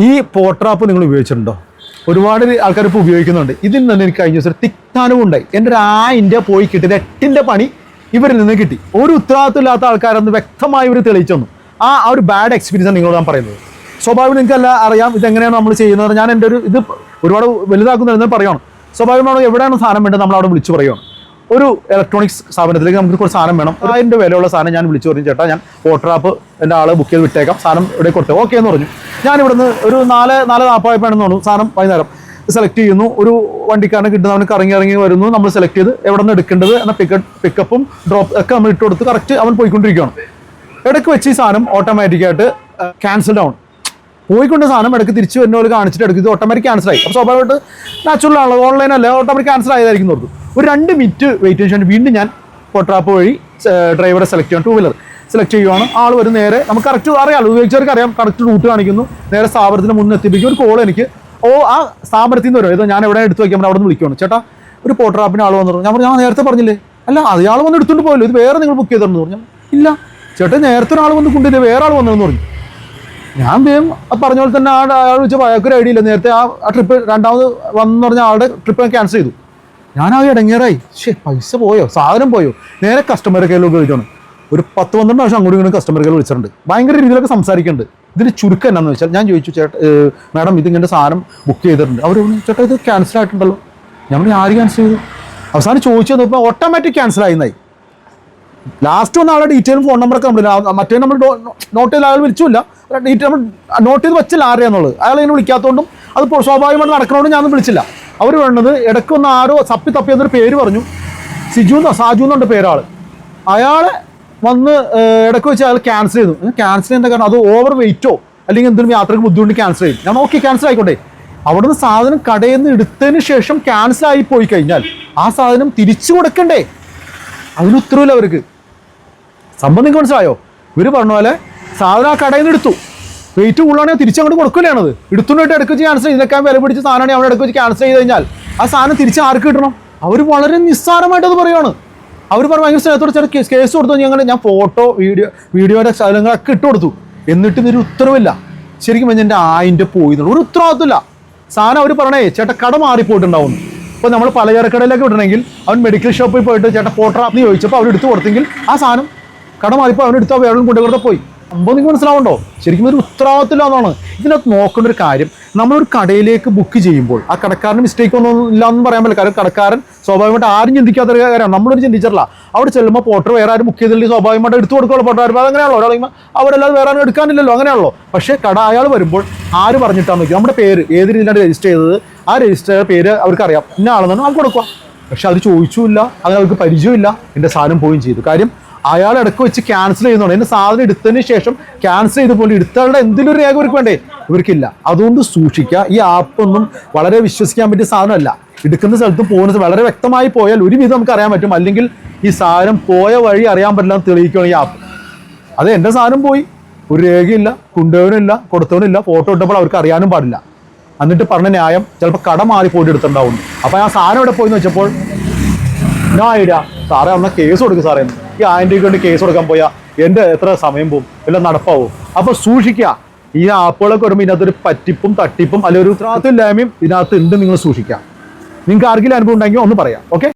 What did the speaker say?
ഈ പോട്രാപ്പ് നിങ്ങൾ ഉപയോഗിച്ചിട്ടുണ്ടോ? ഒരുപാട് ആൾക്കാർ ഇപ്പോൾ ഉപയോഗിക്കുന്നുണ്ട്. ഇതിൽ നിന്ന് എനിക്ക് കഴിഞ്ഞ ദിവസം തിക്താനവും ഉണ്ടായി. എന്റെ ഒരു ആ ഇന്ത്യ പോയി കിട്ടിയത് എട്ടിന്റെ പണി ഇവരിൽ നിന്ന് കിട്ടി. ഒരു ഉത്തരവാദിത്വം ഇല്ലാത്ത ആൾക്കാരെന്ന് വ്യക്തമായി ഇവർ തെളിയിച്ചു തന്നു. ആ ആ ഒരു ബാഡ് എക്സ്പീരിയൻസ് ആണ് നിങ്ങളോട് ഞാൻ പറയുന്നത്. സ്വാഭാവികം നിങ്ങൾക്കല്ല അറിയാം ഇതെങ്ങനെയാണ് നമ്മൾ ചെയ്യുന്നത്. ഞാൻ എന്റെ ഒരു ഇത് ഒരുപാട് വലുതാക്കുന്നതെന്ന് പറയുകയാണ് സ്വാഭാവികമാണോ എവിടെയാണ് സാധനം വേണ്ടത്? നമ്മൾ അവിടെ വിളിച്ചു പറയുകയാണ് ഒരു ഇലക്ട്രോണിക്സ് സ്ഥാപനത്തിലേക്ക് നമുക്ക് കുറച്ച് സാധനം വേണം. ആയിരം രൂപ വിലയുള്ള സാധനം ഞാൻ വിളിച്ചു പറഞ്ഞു ചേട്ടാ. ഞാൻ ഓട്ടറാപ്പ് എന്റെ ആൾ ബുക്ക് ചെയ്ത് വിട്ടേക്കാം. സാധനം ഇവിടെ കൊടുത്തു. ഓക്കെ എന്ന് പറഞ്ഞു. ഞാൻ ഇവിടുന്ന് ഒരു നാല് നാല് നാൽപ്പതായപ്പോഴാണെന്ന് തോന്നുന്നു സാധനം വൈകുന്നേരം. സെലക്ട് ചെയ്യുന്നു. ഒരു വണ്ടിക്കാരനെ കിട്ടുന്ന അവന് കറങ്ങി ഇറങ്ങി വരുന്നു. നമ്മൾ സെലക്ട് ചെയ്ത് എവിടെ നിന്ന് എടുക്കേണ്ടത് എന്ന പിക്കപ്പ് പിക്കപ്പും ഡ്രോപ്പ് ഒക്കെ നമ്മൾ ഇട്ട് കൊടുത്ത് കറക്റ്റ് അവൻ പോയിക്കൊണ്ടിരിക്കുകയാണ്. ഇടയ്ക്ക് വെച്ച് ഈ സാധനം ഓട്ടോമാറ്റിക്കായിട്ട് ക്യാൻസൽ ഡൗൺ പോയിക്കൊണ്ട് സാധനം ഇടയ്ക്ക് തിരിച്ച് വരുന്ന പോലെ കാണിച്ചിട്ട് എടുക്കും ഇത് ഓട്ടോമാറ്റിക് ക്യാൻസൽ ആയി. അപ്പോൾ സ്വാഭാവികമായിട്ട് നാച്ചുറൽ ആണല്ലോ. ഓൺലൈൻ ഓട്ടോമാറ്റിക് ക്യാൻസൽ ആയതായിരിക്കും ഓർത്തു ഒരു രണ്ട് മിനിറ്റ് വെയിറ്റ് ശേഷം വീണ്ടും ഞാൻ പൊട്രാപ്പ് വഴി ഡ്രൈവറെ സെലക്ട് ചെയ്യണം. ടൂ വീലർ സെലക്ട് ചെയ്യുവാണ്. ആൾ വരും നേരെ. നമുക്ക് കറക്റ്റ് അറിയാമല്ലോ ഉപയോഗിച്ചവർക്ക് അറിയാം. കറക്റ്റ് റൂട്ട് കാണിക്കുന്നു. നേരെ സ്ഥാപനത്തിന് മുന്നിൽ എത്തിപ്പിക്കും. ഒരു കോൾ എനിക്ക്. ഓ ആ സ്ഥാപനത്തിൽ നിന്ന് വരും. ഏതോ ഞാൻ എവിടെ എടുത്ത് വയ്ക്കുമ്പോൾ അവിടെ നിന്ന് വിളിക്കുവാണ്. ചേട്ടാ ഒരു പോട്രാപ്പിന് ആൾ വന്നു. ഞാൻ പറഞ്ഞു ഞാൻ നേരത്തെ പറഞ്ഞില്ലേ? അല്ല അയാൾ വന്ന് എടുത്തുകൊണ്ട് പോയല്ലോ. ഇത് വേറെ നിങ്ങൾ ബുക്ക് ചെയ്തിരുന്നു പറഞ്ഞു. ഇല്ല. ചേട്ടൻ നേരത്തെ ഒരാൾ വന്ന് കൊണ്ടില്ല വേറെ ആൾ വന്നതെന്ന് പറഞ്ഞു. ഞാൻ വേഗം പറഞ്ഞ പോലെ തന്നെ ആ അയാൾ വെച്ചപ്പോൾ അയാൾക്കൊരു ഐഡിയ ഇല്ല. നേരത്തെ ആ ആ ട്രിപ്പ് രണ്ടാമത് വന്നു പറഞ്ഞ ആളുടെ ട്രിപ്പ് ഞാൻ ക്യാൻസൽ ചെയ്തു. ആ ഇടങ്ങേറായി. ശേ പൈസ പോയോ? സാധനം പോയോ? നേരെ കസ്റ്റമർ കയ്യിൽ ഉപയോഗിക്കണം ഒരു പത്ത് പന്ത്രണ്ട് പ്രാവശ്യം അങ്ങോട്ടും ഇങ്ങോട്ടും കസ്റ്റമർ കയ്യിൽ വിളിച്ചിട്ടുണ്ട്. ഭയങ്കര രീതിയിലൊക്കെ സംസാരിക്കുന്നുണ്ട്. ഇതിന് ചുരുക്കം എന്നാന്ന് വെച്ചാൽ ഞാൻ ചോദിച്ചു ചേട്ടാ മാഡം ഇത് ഇങ്ങനെ സാധനം ബുക്ക് ചെയ്തിട്ടുണ്ട്. അവർ ചേട്ടാ ഇത് ക്യാൻസൽ ആയിട്ടുണ്ടല്ലോ. ഞാൻ പറഞ്ഞു ആര് ക്യാൻസൽ ചെയ്തു? അവസാനം ചോദിച്ചു നോക്കുമ്പോൾ ഓട്ടോമാറ്റിക് ക്യാൻസൽ ആയിരുന്നായി ലാസ്റ്റ് വന്ന ആളുടെ ഡീറ്റെയിലും ഫോൺ നമ്പറൊക്കെ നമ്മൾ മറ്റേ നമ്മൾ നോട്ട് ചെയ്ത ആൾ വിളിച്ചില്ല ഡീറ്റെയിൽ നമ്മൾ നോട്ട് ചെയ്ത് വെച്ചില്ല ആരെയാന്നുള്ളത്. അയാൾ ഇങ്ങനെ വിളിക്കാത്തതുകൊണ്ടും അത് സ്വാഭാവികമായിട്ട് നടക്കണോണ്ടും ഞാനൊന്നും വിളിച്ചില്ല. അവർ വേണ്ടത് ഇടയ്ക്ക് വന്ന് ആരോ തപ്പി തപ്പി എന്നൊരു പേര് പറഞ്ഞു. സിജു സാജു എന്നുണ്ട് പേരാൾ അയാളെ വന്ന് ഇടയ്ക്ക് വെച്ച് അയാൾ ക്യാൻസൽ ചെയ്തു. ക്യാൻസൽ ചെയ്യുന്ന കാരണം അത് ഓവർ വെയിറ്റോ അല്ലെങ്കിൽ എന്തെങ്കിലും യാത്രയ്ക്ക് ബുദ്ധിമുട്ട് ക്യാൻസൽ ചെയ്യും ഞാൻ ഓക്കെ ക്യാൻസൽ ആയിക്കോട്ടെ. അവിടുന്ന് സാധനം കടയിൽ നിന്ന് എടുത്തതിന് ശേഷം ക്യാൻസൽ ആയി പോയി കഴിഞ്ഞാൽ ആ സാധനം തിരിച്ചു കൊടുക്കണ്ടേ? അതിന് ഉത്തരവില്ല അവർക്ക്. നിങ്ങൾക്ക് മനസ്സിലായോ? ഇവർ പറഞ്ഞ പോലെ സാധനം ആ കടയിൽ നിന്ന് എടുത്തു. വെയിറ്റ് കൂടുതലാണെങ്കിൽ തിരിച്ചങ്ങോട്ട് കൊടുക്കില്ലാണത് എടുത്തുകൊണ്ടിട്ട് വെച്ച് ക്യാൻസൽ ഇതിനൊക്കെ വില പിടിച്ച് സാധനമാണ് അവിടെ വെച്ച് ക്യാൻസൽ ചെയ്ത് കഴിഞ്ഞാൽ ആ സാധനം തിരിച്ച് ആർക്ക് കിട്ടണം? അവർ വളരെ നിസ്സാരമായിട്ട് അത് പറയുകയാണ് അവർ പറഞ്ഞു ഭയങ്കര സ്നേഹത്തോടെ ചില കേസ് കൊടുത്തു? ഞങ്ങൾ ഞാൻ ഫോട്ടോ വീഡിയോ വീഡിയോയുടെ സ്ഥലങ്ങളൊക്കെ ഇട്ട് കൊടുത്തു. എന്നിട്ട് ഇതൊരു ഉത്തരവില്ല. ശരിക്കും പറഞ്ഞാൽ എന്റെ ആയിന്റെ പോയി ഒരു ഉത്തരവാദിത്തമില്ല സാധനം അവർ പറഞ്ഞേ ചേട്ടാ കട മാറിപ്പോയിട്ടുണ്ടാവും ഇപ്പോൾ നമ്മൾ പലചരക്കടയിലൊക്കെ വിടണമെങ്കിൽ അവൻ മെഡിക്കൽ ഷോപ്പിൽ പോയിട്ട് ചേട്ടാ പോട്ടറാന്ന് ചോദിച്ചപ്പോൾ അവരെടുത്ത് കൊടുത്തെങ്കിൽ ആ സാധനം കട മാറിപ്പോൾ അവനെടുത്ത് വേറെ കൊണ്ടുകൊടുത്ത പോയി. സംഭവം നിങ്ങൾക്ക് മനസ്സിലാവുണ്ടോ ശരിക്കും ഒരു ഉത്തരവാദിത്തമില്ല എന്നാണ് ഇതിനകത്ത് നോക്കേണ്ട ഒരു കാര്യം നമ്മളൊരു കടയിലേക്ക് ബുക്ക് ചെയ്യുമ്പോൾ ആ കടക്കാരന് മിസ്റ്റേക്ക് ഒന്നും ഇല്ല എന്ന് പറയാൻ പറ്റില്ല. കാരണം കടക്കാരൻ സ്വാഭാവികമായിട്ട് ആരും ചിന്തിക്കാത്ത ഒരു കാര്യമാണ്. നമ്മളൊരു ചിന്തിച്ചിട്ടില്ല. അവിടെ ചെല്ലുമ്പോൾ പോട്ടർ വേറെ ആരും ബുക്ക് ചെയ്തില്ലെങ്കിൽ സ്വാഭാവികമായിട്ട് എടുത്തു കൊടുക്കുള്ളൂ പോട്ടർ വരുമ്പോൾ അതങ്ങനെയാണല്ലോ ഒരാളെ അവരെല്ലാം വേറെ ആരും എടുക്കാനില്ലല്ലോ. അങ്ങനെയാണല്ലോ. പക്ഷേ കട അയാൾ വരുമ്പോൾ ആര് പറഞ്ഞിട്ടാന്ന് നോക്കി നമ്മുടെ പേര് ഏത് രീതിയിലാണ് രജിസ്റ്റർ ചെയ്തത്? ആ രജിസ്റ്റർ പേര് അവർക്കറിയാം. ഇന്ന ആളെന്നാണ് നമുക്ക് കൊടുക്കുക. പക്ഷെ അത് ചോദിച്ചുമില്ല. അങ്ങനെ അവർക്ക് പരിചയമില്ല എന്റെ സാധനം പോവുകയും ചെയ്തു. കാര്യം അയാൾ ഇടയ്ക്ക് വെച്ച് ക്യാൻസൽ ചെയ്യുന്നുണ്ട്. എന്റെ സാധനം എടുത്തതിന് ശേഷം ക്യാൻസൽ ചെയ്ത് പോലും എടുത്തവരുടെ എന്തെങ്കിലും രേഖ ഇവർക്ക് വേണ്ടേ ഇവർക്കില്ല. അതുകൊണ്ട് സൂക്ഷിക്കുക. ഈ ആപ്പ് ഒന്നും വളരെ വിശ്വസിക്കാൻ പറ്റിയ സാധനമല്ല. എടുക്കുന്ന സ്ഥലത്ത് പോകുന്ന സ്ഥലം വളരെ വ്യക്തമായി പോയാൽ ഒരുവിധം നമുക്ക് അറിയാൻ പറ്റും. അല്ലെങ്കിൽ ഈ സാധനം പോയ വഴി അറിയാൻ പറ്റില്ല എന്ന് ഈ ആപ്പ് അത് എന്റെ സാധനം പോയി. ഒരു രേഖയില്ല കൊണ്ടുപോയവനില്ല കൊടുത്തവനില്ല ഫോട്ടോ ഇട്ടപ്പോൾ അവർക്ക് അറിയാനും പാടില്ല. എന്നിട്ട് പറഞ്ഞ ന്യായം ചിലപ്പോൾ കട മാറി പോയിട്ട് എടുത്തിട്ടുണ്ടാവും. അപ്പോൾ ആ സാധനം ഇവിടെ പോയി എന്ന് വെച്ചപ്പോൾ ഞാൻ ഐഡിയ. സാറേ അന്ന് കേസ് കൊടുക്കും സാറേ എന്ന്. ഈ ആന്റിക്ക് വേണ്ടി കേസ് കൊടുക്കാൻ പോയാ എന്റെ എത്ര സമയം പോവും? എല്ലാം നടപ്പാവും. അപ്പോൾ സൂക്ഷിക്കുക ഈ ആപ്പുകളൊക്കെ വരുമ്പോൾ ഇതിനകത്തൊരു പറ്റിപ്പും തട്ടിപ്പും അല്ലെങ്കിൽ ഒരു ഉത്തരവാദിത്തം ഇല്ലായ്മയും ഇതിനകത്ത് ഉണ്ട് നിങ്ങൾ സൂക്ഷിക്കുക നിങ്ങൾക്ക് ആർക്കെങ്കിലും അനുഭവം ഉണ്ടെങ്കിൽ ഒന്ന് പറയാം. ഓക്കെ